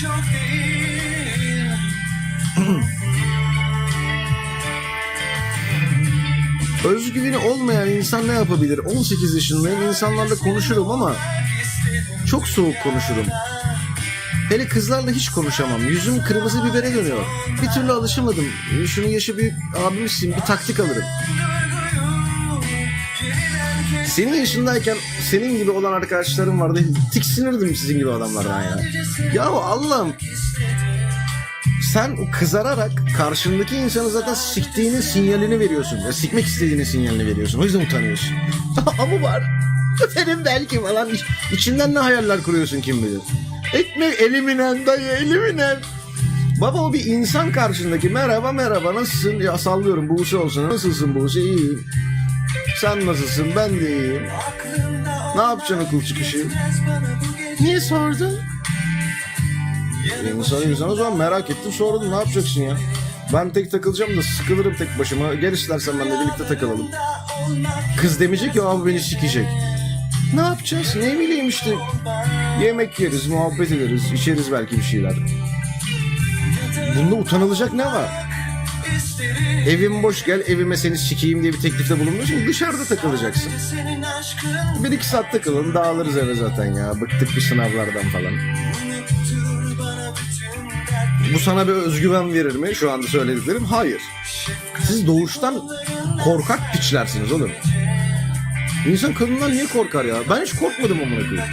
çok değil Özgüveni olmayan insan ne yapabilir? 18 yaşındayım insanlarla konuşurum ama çok soğuk konuşurum. Hele kızlarla hiç konuşamam. Yüzüm kırmızı bibere dönüyor. Bir türlü alışamadım. Şunun yaşı büyük abimsin bir taktik alırım. Senin yaşındayken senin gibi olan arkadaşlarım vardı. Tiksinirdim sizin gibi adamlardan ya. Ya Allah'ım sen kızararak karşındaki insanı zaten siktiğinin sinyalini veriyorsun. Ya sikmek istediğinin sinyalini veriyorsun. O yüzden utanıyorsun. Ama var. Senin belki falan iç- içinden ne hayaller kuruyorsun kim bilir. Etme eliminen dayı eliminen. Baba o bir insan karşındaki merhaba merhaba nasılsın? Ya sallıyorum Buse olsun. Nasılsın Buse? İyiyim. Sen nasılsın? Ben de iyiyim. Ne yapacaksın okul çıkışı? Niye sordun? İnsan insan o zaman merak ettim sordum ne yapacaksın ya? Ben tek takılacağım da sıkılırım tek başıma. Gel istersen benimle birlikte takılalım. Kız demeyecek ya abi beni sikecek. Ne yapacağız? Ne bileyim işte. Yemek yeriz, muhabbet ederiz, içeriz belki bir şeyler. Bunda utanılacak ne var? Evim boş gel evime seni sikeyim diye bir teklifte bulunmuyorsun. Dışarıda takılacaksın. Bir iki saat takılın dağılırız eve zaten ya. Bıktık bir sınavlardan falan. Bu sana bir özgüven verir mi şu anda söylediklerim? Hayır. Siz doğuştan korkak piçlersiniz oğlum. İnsan kadından niye korkar ya? Ben hiç korkmadım amına koyayım.